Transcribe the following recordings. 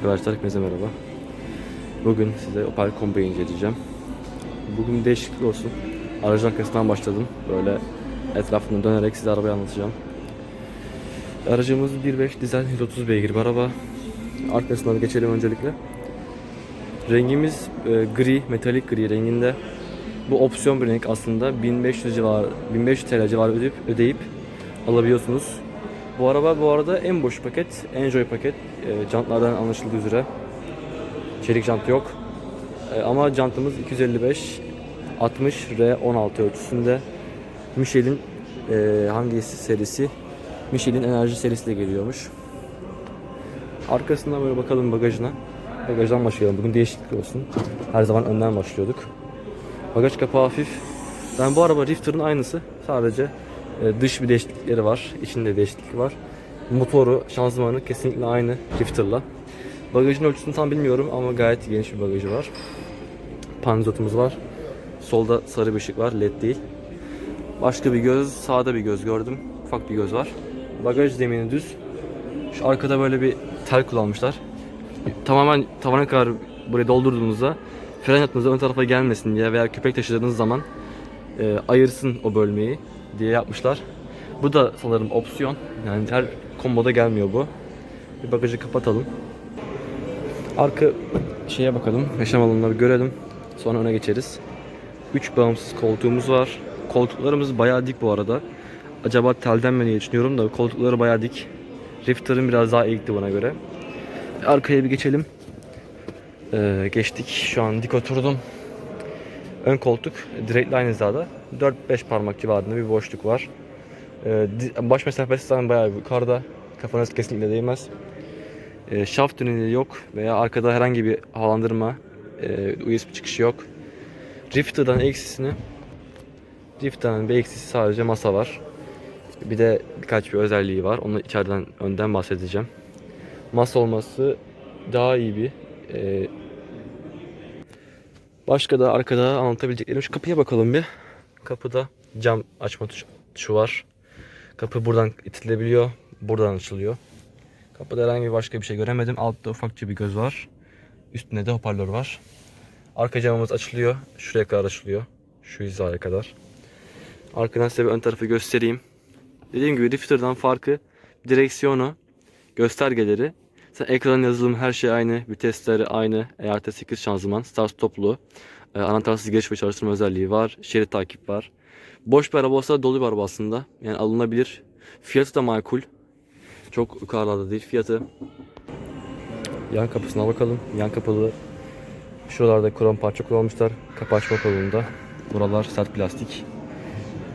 Arkadaşlar hepinize merhaba. Bugün size Opel Combo'yu inceleyeceğim. Bugün değişiklik olsun. Aracın arkasından başladım. Böyle etrafını dönerek size arabayı anlatacağım. Aracımız 1.5 dizel 130 beygir bir araba. Arkasına bir geçelim öncelikle. Rengimiz e, gri, metalik gri renginde. Bu opsiyon bir renk aslında 1500 civarı, 1500 TL civarı ödeyip, ödeyip alabiliyorsunuz. Bu araba bu arada en boş paket, Enjoy paket. E, jantlardan anlaşıldığı üzere. Çelik jant yok. E, ama jantımız 255 60 R16 ölçüsünde. Michelin e, hangisi serisi? Michelin enerji serisiyle geliyormuş. Arkasına böyle bakalım bagajına. Bagajdan başlayalım. Bugün değişiklik olsun. Her zaman önden başlıyorduk. Bagaj kapağı hafif. Ben bu araba Rifter'ın aynısı. Sadece dış bir değişiklikleri var. İçinde değişiklik var. Motoru, şanzımanı kesinlikle aynı Rifter'la. Bagajın ölçüsünü tam bilmiyorum ama gayet geniş bir bagajı var. Panzotumuz var. Solda sarı bir ışık var, led değil. Başka bir göz, sağda bir göz gördüm. Ufak bir göz var. Bagaj zemini düz. Şu arkada böyle bir tel kullanmışlar. Tamamen tavana kadar burayı doldurduğunuzda fren yaptığınızda ön tarafa gelmesin diye veya köpek taşıdığınız zaman e, ayırsın o bölmeyi diye yapmışlar. Bu da sanırım opsiyon. Yani her komboda gelmiyor bu. Bir bagajı kapatalım. Arka şeye bakalım. Yaşam bir görelim. Sonra öne geçeriz. 3 bağımsız koltuğumuz var. Koltuklarımız bayağı dik bu arada. Acaba telden mi diye düşünüyorum da koltukları bayağı dik. Rifter'ın biraz daha eğikti buna göre. Arkaya bir geçelim. Ee, geçtik. Şu an dik oturdum. Ön koltuk direkt line hizada. 4-5 parmak civarında bir boşluk var. Ee, baş mesafesi zaten bayağı yukarıda. Kafanız kesinlikle değmez. Ee, şaft tüneli yok veya arkada herhangi bir havalandırma, e, USB çıkışı yok. Rifter'dan eksisini Rifter'dan bir eksisi sadece masa var. Bir de birkaç bir özelliği var. Onu içeriden önden bahsedeceğim. Masa olması daha iyi bir e, Başka da arkada anlatabileceklerim. Şu kapıya bakalım bir. Kapıda cam açma tuş- tuşu var. Kapı buradan itilebiliyor. Buradan açılıyor. Kapıda herhangi bir başka bir şey göremedim. Altta ufakça bir göz var. Üstünde de hoparlör var. Arka camımız açılıyor. Şuraya kadar açılıyor. Şu hizaya kadar. Arkadan size bir ön tarafı göstereyim. Dediğim gibi Rifter'dan farkı direksiyonu, göstergeleri. Sen ekran yazılım her şey aynı. Vitesleri aynı. ERT8 şanzıman, start stoplu. E, anahtarsız giriş ve çalıştırma özelliği var. Şerit takip var. Boş bir araba olsa dolu bir araba aslında. Yani alınabilir. Fiyatı da makul. Çok yukarılarda değil fiyatı. Yan kapısına bakalım. Yan kapalı. Şuralarda krom parça kullanmışlar. Kapı açma kolunda. Buralar sert plastik.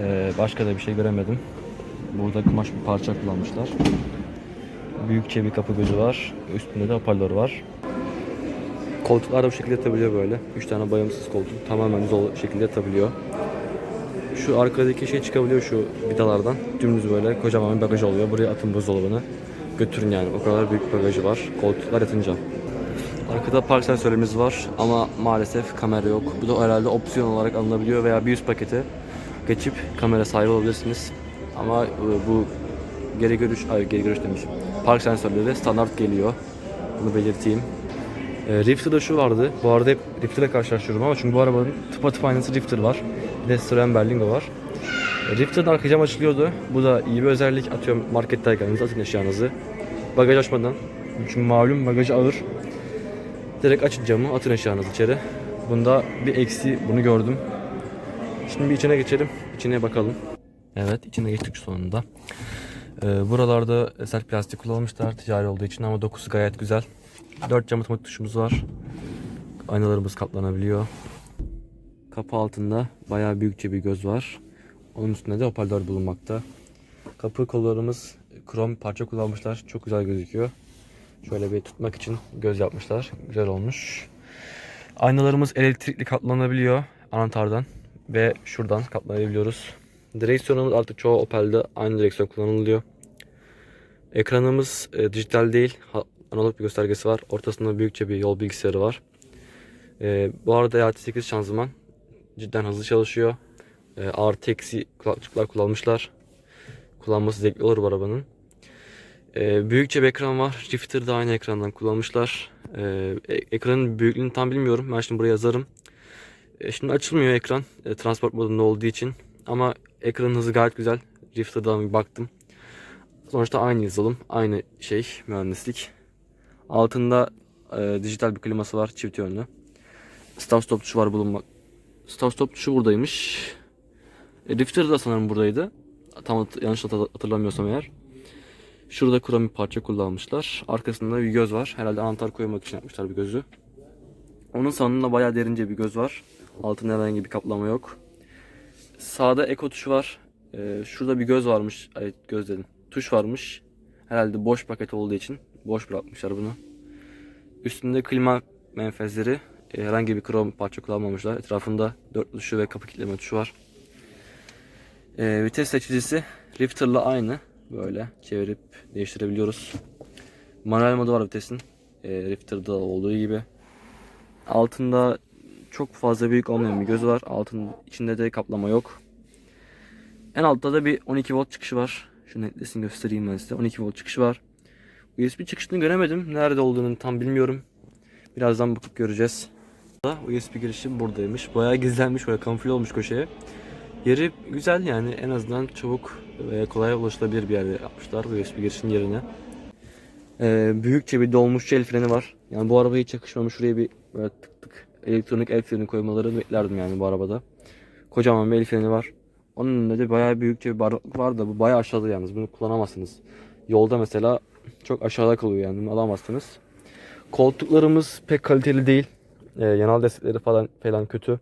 Ee, başka da bir şey göremedim. Burada kumaş bir parça kullanmışlar. Büyükçe bir kapı gözü var. Üstünde de hoparlör var. Koltuklar da bu şekilde yatabiliyor böyle. 3 tane bayımsız koltuk. Tamamen ol- şekilde yatabiliyor. Şu arkadaki şey çıkabiliyor şu vidalardan. Dümdüz böyle kocaman bir bagaj oluyor. Buraya atın buzdolabını. Götürün yani. O kadar büyük bagajı var. Koltuklar yatınca. Arkada park sensörümüz var ama maalesef kamera yok. Bu da herhalde opsiyon olarak alınabiliyor veya bir üst pakete geçip kamera sahibi olabilirsiniz. Ama e, bu geri görüş, ay geri görüş demişim. Park sensörleri standart geliyor. Bunu belirteyim. E, Rifter'da şu vardı. Bu arada hep Rifter'la karşılaştırıyorum ama çünkü bu arabanın tıpatıp aynısı Rifter var. Bir de Citroen Berlingo var. E, Rifter'ın arka cam açılıyordu. Bu da iyi bir özellik. Atıyorum marketteyken atın eşyanızı. Bagaj açmadan. Çünkü malum bagajı ağır. Direkt açın camı, atın eşyanızı içeri. Bunda bir eksi bunu gördüm. Şimdi bir içine geçelim. İçine bakalım. Evet, içine geçtik sonunda. Ee, buralarda sert plastik kullanmışlar ticari olduğu için ama dokusu gayet güzel. 4 cam otomatik tuşumuz var. Aynalarımız katlanabiliyor. Kapı altında bayağı büyükçe bir göz var. Onun üstünde de hoparlör bulunmakta. Kapı kollarımız krom parça kullanmışlar. Çok güzel gözüküyor. Şöyle bir tutmak için göz yapmışlar. Güzel olmuş. Aynalarımız elektrikli katlanabiliyor anahtardan ve şuradan katlanabiliyoruz. Direksiyonumuz artık çoğu Opel'de aynı direksiyon kullanılıyor. Ekranımız e, dijital değil, analog bir göstergesi var. Ortasında büyükçe bir yol bilgisayarı var. E, bu arada EAT8 şanzıman cidden hızlı çalışıyor. E, artı eksi kulaklıklar kullanmışlar. Kullanması zevkli olur bu arabanın. Ee, büyükçe bir ekran var. Rifter de aynı ekrandan kullanmışlar. Ee, e- ekranın büyüklüğünü tam bilmiyorum. Ben şimdi buraya yazarım. Ee, şimdi açılmıyor ekran. e, transport modunda olduğu için. Ama ekranın hızı gayet güzel. Rifter'dan bir baktım. Sonuçta aynı yazılım. Aynı şey mühendislik. Altında e, dijital bir kliması var. Çift yönlü. Start stop tuşu var bulunmak. Start stop tuşu buradaymış. E, Rifter da sanırım buradaydı. Tam hat- yanlış hat- hatırlamıyorsam eğer. Şurada krom bir parça kullanmışlar. Arkasında bir göz var. Herhalde anahtar koymak için yapmışlar bir gözü. Onun sonunda bayağı derince bir göz var. Altında herhangi bir kaplama yok. Sağda eko tuşu var. Ee, şurada bir göz varmış. Ay göz dedim. Tuş varmış. Herhalde boş paket olduğu için boş bırakmışlar bunu. Üstünde klima menfezleri. Ee, herhangi bir krom parça kullanmamışlar. Etrafında dört tuşu ve kapı kilitleme tuşu var. Ee, vites seçicisi Rifter'la aynı. Böyle çevirip değiştirebiliyoruz. Manuel modu var vitesin. Ee, Rifter'da olduğu gibi. Altında çok fazla büyük olmayan bir gözü var. Altın içinde de kaplama yok. En altta da bir 12 volt çıkışı var. Şu netlesin göstereyim ben size. 12 volt çıkışı var. USB çıkışını göremedim. Nerede olduğunu tam bilmiyorum. Birazdan bakıp göreceğiz. USB girişi buradaymış. Bayağı gizlenmiş. Böyle kamufle olmuş köşeye. Yeri güzel yani en azından çabuk ve kolay ulaşılabilir bir yerde yapmışlar USB girişinin yerine. Ee, büyükçe bir dolmuş el freni var. Yani bu arabaya hiç yakışmamış. Şuraya bir böyle tık tık elektronik el freni koymalarını beklerdim yani bu arabada. Kocaman bir el freni var. Onun önünde de bayağı büyükçe bir bardaklık var da bu bayağı aşağıda yalnız. Bunu kullanamazsınız. Yolda mesela çok aşağıda kalıyor yani bunu alamazsınız. Koltuklarımız pek kaliteli değil. Ee, yanal destekleri falan falan kötü.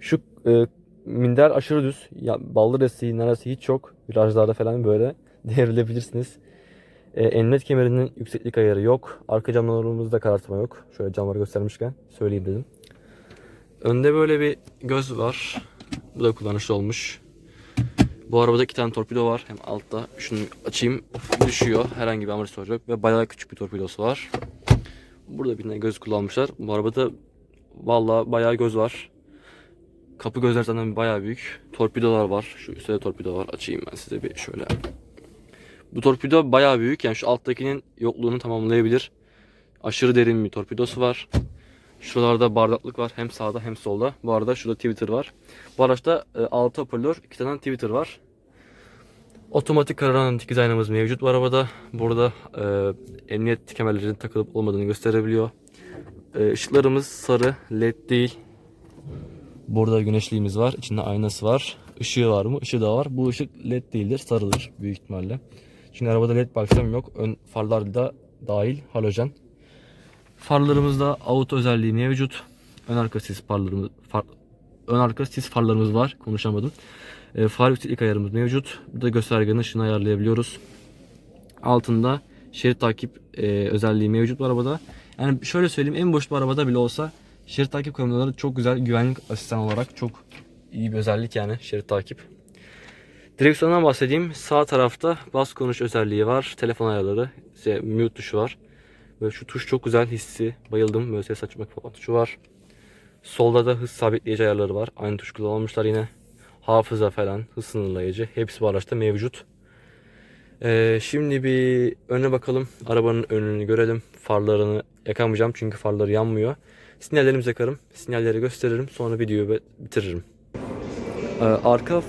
Şu e, minder aşırı düz. Ya, ballı desteği neredeyse hiç yok. Virajlarda falan böyle devrilebilirsiniz. E, emniyet kemerinin yükseklik ayarı yok. Arka camlarımızda karartma yok. Şöyle camları göstermişken söyleyeyim dedim. Önde böyle bir göz var. Bu da kullanışlı olmuş. Bu arabada iki tane torpido var. Hem altta şunu açayım düşüyor. Herhangi bir amortisör yok ve bayağı küçük bir torpidosu var. Burada bir tane göz kullanmışlar. Bu arabada vallahi bayağı göz var. Kapı gözler zaten bayağı büyük. Torpidolar var. Şu üstte de torpido var. Açayım ben size bir şöyle. Bu torpido bayağı büyük. Yani şu alttakinin yokluğunu tamamlayabilir. Aşırı derin bir torpidosu var. Şuralarda bardaklık var. Hem sağda hem solda. Bu arada şurada Twitter var. Bu araçta e, 6 hoparlör, 2 tane Twitter var. Otomatik kararan dikiz aynamız mevcut bu arabada. Burada e, emniyet kemerlerinin takılıp olmadığını gösterebiliyor. E, ışıklarımız sarı, led değil. Burada güneşliğimiz var. İçinde aynası var. Işığı var mı? Işığı da var. Bu ışık led değildir. Sarıdır büyük ihtimalle. Çünkü arabada led baksam yok. Ön farlar da dahil halojen. Farlarımızda auto özelliği mevcut. Ön arka sis farlarımız far, ön arka sis farlarımız var. Konuşamadım. E, far yükseklik ayarımız mevcut. Burada göstergenin ışığını ayarlayabiliyoruz. Altında şerit takip e, özelliği mevcut bu arabada. Yani şöyle söyleyeyim en boş bir arabada bile olsa şerit takip kameraları çok güzel güvenlik asistan olarak çok iyi bir özellik yani şerit takip. Direksiyondan bahsedeyim. Sağ tarafta bas konuş özelliği var. Telefon ayarları, işte mute tuşu var. Böyle şu tuş çok güzel hissi. Bayıldım. Böyle ses açmak falan tuşu var. Solda da hız sabitleyici ayarları var. Aynı tuş kullanılmışlar yine. Hafıza falan, hız sınırlayıcı. Hepsi bu araçta mevcut. Ee, şimdi bir öne bakalım. Arabanın önünü görelim. Farlarını yakamayacağım çünkü farları yanmıyor. Sinyallerimizi yakarım. Sinyalleri gösteririm. Sonra videoyu bitiririm. Ee, arka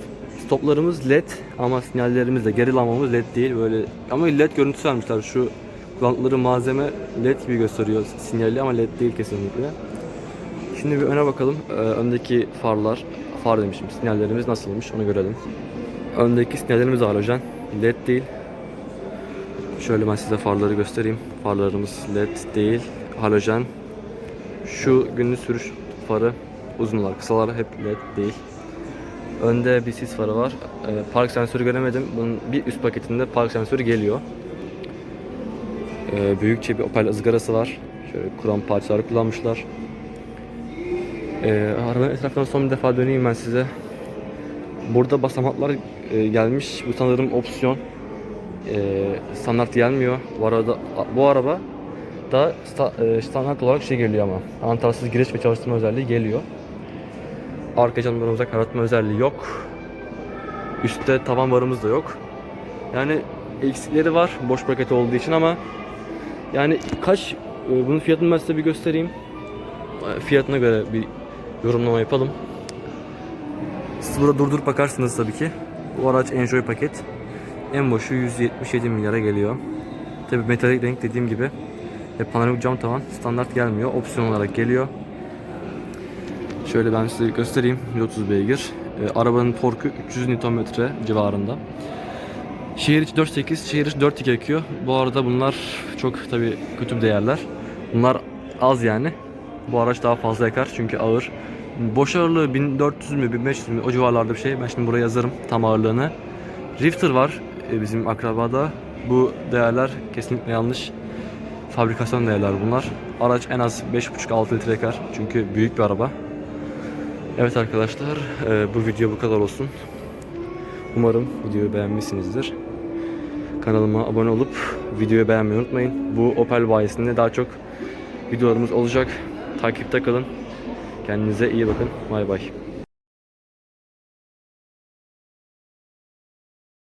stoplarımız led ama sinyallerimiz de geri lambamız led değil. Böyle ama led görüntüsü vermişler. Şu kullandıkları malzeme led gibi gösteriyor sinyali ama led değil kesinlikle. Şimdi bir öne bakalım. Ee, öndeki farlar, far demişim. Sinyallerimiz nasılmış onu görelim. Öndeki sinyallerimiz halojen. LED değil. Şöyle ben size farları göstereyim. Farlarımız LED değil. Halojen. Şu günlük sürüş farı uzunlar, kısalar hep LED değil. Önde bir sis farı var. Ee, park sensörü göremedim. Bunun bir üst paketinde park sensörü geliyor. Ee, büyükçe bir Opel ızgarası var. Şöyle krom parçalar kullanmışlar. Ee, arabanın etrafından son bir defa döneyim ben size. Burada basamaklar e, gelmiş. Bu sanırım opsiyon. Ee, standart gelmiyor. Bu arada bu araba da sta- e, standart olarak şey geliyor ama. Anahtarsız giriş ve çalıştırma özelliği geliyor. Arka camlarımıza karartma özelliği yok. Üstte tavan barımız da yok. Yani eksikleri var boş paket olduğu için ama yani kaç e, bunun fiyatını ben size bir göstereyim. E, Fiyatına göre bir yorumlama yapalım. Siz burada durdurup bakarsınız tabii ki. Bu araç Enjoy paket. En boşu 177 milyara geliyor. Tabii metalik renk dediğim gibi. Ve panoramik cam tavan standart gelmiyor. Opsiyon olarak geliyor. Şöyle ben size göstereyim. 130 beygir. E, arabanın torku 300 Nm civarında. Şehir içi 4.8, şehir içi 4.2 yakıyor. Bu arada bunlar çok tabi kötü değerler. Bunlar az yani. Bu araç daha fazla yakar çünkü ağır. Boş ağırlığı 1400 mü 1500 mü o civarlarda bir şey. Ben şimdi buraya yazarım tam ağırlığını. Rifter var e, bizim akrabada. Bu değerler kesinlikle yanlış. Fabrikasyon değerler bunlar. Araç en az 5.5-6 litre yakar. Çünkü büyük bir araba. Evet arkadaşlar e, bu video bu kadar olsun. Umarım videoyu beğenmişsinizdir. Kanalıma abone olup videoyu beğenmeyi unutmayın. Bu Opel bayisinde daha çok videolarımız olacak. Takipte kalın. Kendinize iyi bakın. Bay bay.